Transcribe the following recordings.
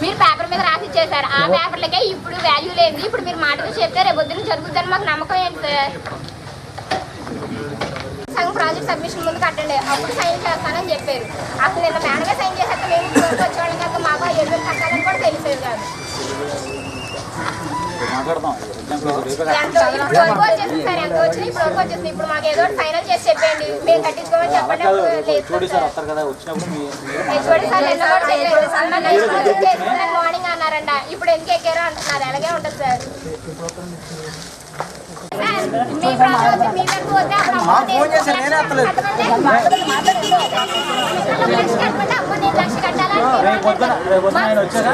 మీరు పేపర్ మీద రాసి ఇచ్చేసారు ఆ పేపర్లకే ఇప్పుడు వాల్యూ లేదు ఇప్పుడు మీరు మాటలు చెప్తే రేపు పొద్దున జరుగుతుందని మాకు నమ్మకం ఏంటి సార్? సగం ప్రాజెక్ట్ సబ్మిషన్ ముందు కట్టండి. అప్పుడు సైన్ చేస్తానని చెప్పారు. అసలు నిన్న మేడమే సైన్ చేసేస్తే మేము ఇప్పుడు మాకు ఏదో ఒకటి ఫైనల్ చేసి చెప్పండి మేము కట్టించుకోమని చెప్పండి. మార్నింగ్ అన్నారంట. ఇప్పుడు ఎందుకు ఎక్కారో అంటున్నారు అలాగే ఉంటుంది సార్. ఫోన్ చేశాను, నేనే రేపు పొద్దున-. రేపు పొద్దున ఆయన వచ్చాక?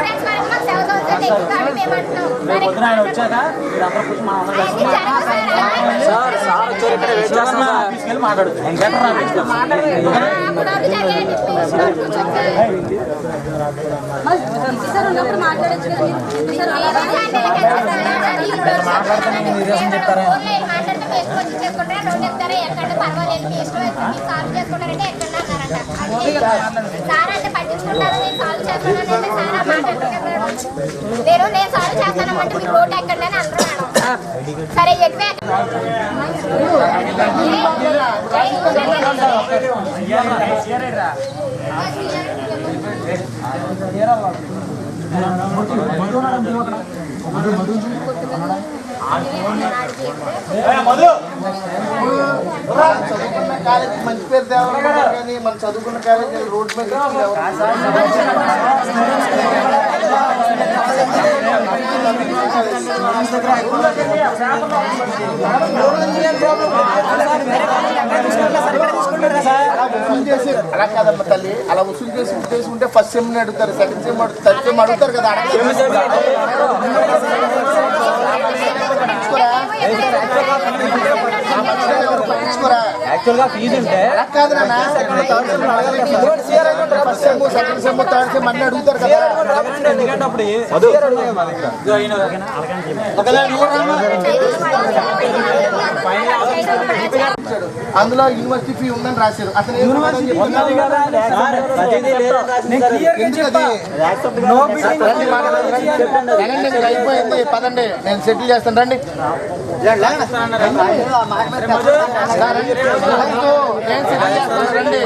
రేపు పొద్దున ఆయన వచ్చాక మీరు అందరూ కూర్చొని మా అందరం ఆఫీస్కి వెళ్ళి మాట్లాడుతుంది గంట రా ఆఫీస్కి. ఆ, అప్పుడు వరకు జరిగేది ఇప్పుడు నేను సాల్వ్ చేస్తానని సార్ ఆ మాట అంటున్నారు. నేను నేను సాల్వ్ చేస్తానమంటే మీకు రోడ్ ఎక్కడనే అంటున్నాను సరే ఎక్కువే మధు కాలేజీ మంచి పేరు తేవాలనుకుంటారు కానీ మనం చదువుకున్న కాలేజీ రోడ్ మీద అలా కాదమ్మ తల్లి అలా వసూలు చేసి ఉద్దేశం ఉంటే ఫస్ట్ సెమ్ అడుగుతారు సెకండ్ సెమ్ అడుగుతారు థర్డ్ సెమ్ అడుగుతారు కదా అడగలేదు. పట్టించుకోరా యాక్చువల్గా ఫీజు ఉంటే కాదు సెకండ్ సెమ్ థర్డ్ సెమ్ అన్ని అడుగుతారు కదా. ఎందుకంటే అప్పుడు ఒకవేళ రామా? అందులో యూనివర్సిటీ ఫీ ఉందని రాశారు అతను అయిపోయింది పదండి నేను సెటిల్ చేస్తాను రండి. నేను సెటిల్ చేస్తాను రండి